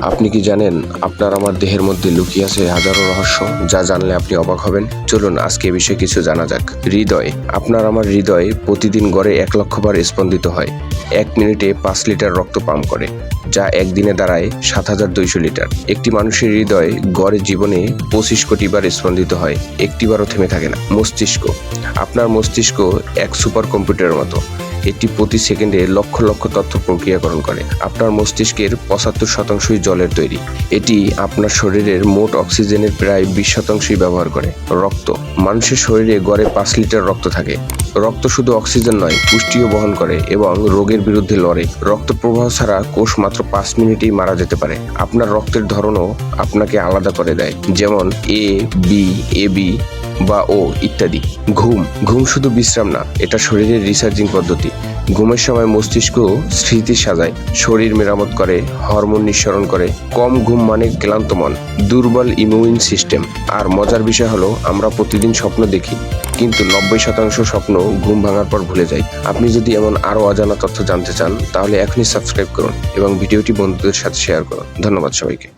আপনি কি জানেন আপনার আমার দেহের মধ্যে লুকিয়ে আছে হাজারো রহস্য? যা জানলে আপনি অবাক হবেন। চলুন, আজকে এ বিষয়ে কিছু জানা যাক। হৃদয়। আপনার আমার হৃদয় প্রতিদিন গড়ে এক লক্ষ বার স্পন্দিত হয়। এক মিনিটে পাঁচ লিটার রক্ত পাম্প করে, যা একদিনে দাঁড়ায় সাত হাজার দুইশো লিটার। একটি মানুষের হৃদয় গড়ে জীবনে পঁচিশ কোটি বার স্পন্দিত হয়। একটিবারও থেমে থাকে না। মস্তিষ্ক। আপনার মস্তিষ্ক এক সুপার কম্পিউটারের মতো। এটি প্রতি সেকেন্ডে লক্ষ লক্ষ তথ্য প্রক্রিয়াকরণ করে। আপনার মস্তিষ্কের পঁচাত্তর শতাংশই জলের তৈরি। এটি আপনার শরীরের মোট অক্সিজেনের প্রায় বিশ শতাংশই ব্যবহার করে। রক্ত। মানুষের শরীরে গড়ে পাঁচ লিটার রক্ত থাকে। রক্ত শুধু অক্সিজেন নয়, পুষ্টিও বহন করে এবং রোগের বিরুদ্ধে লড়ে। রক্ত প্রবাহ ছাড়া কোষ মাত্র পাঁচ মিনিটেই মারা যেতে পারে। আপনার রক্তের ধরনও আপনাকে আলাদা করে দেয়। যেমন এ বি এ বি বা ও ইত্যাদি। ঘুম ঘুম শুধু বিশ্রাম না, এটা শরীরের রিসার্জিং পদ্ধতি। ঘুমের সময় মস্তিষ্ক স্মৃতি সাজায়, শরীর মেরামত করে হরমোন নিঃসরণ করে। কম ঘুম মানে ক্লান্ত মন, দুর্বল ইমিউন সিস্টেম আর মজার বিষয় হলো, আমরা প্রতিদিন স্বপ্ন দেখি, কিন্তু নব্বই শতাংশ স্বপ্ন ঘুম ভাঙার পর ভুলে যাই। আপনি যদি এমন আরও অজানা তথ্য জানতে চান, তাহলে এখনই সাবস্ক্রাইব করুন এবং ভিডিওটি বন্ধুদের সাথে শেয়ার করুন। ধন্যবাদ সবাইকে।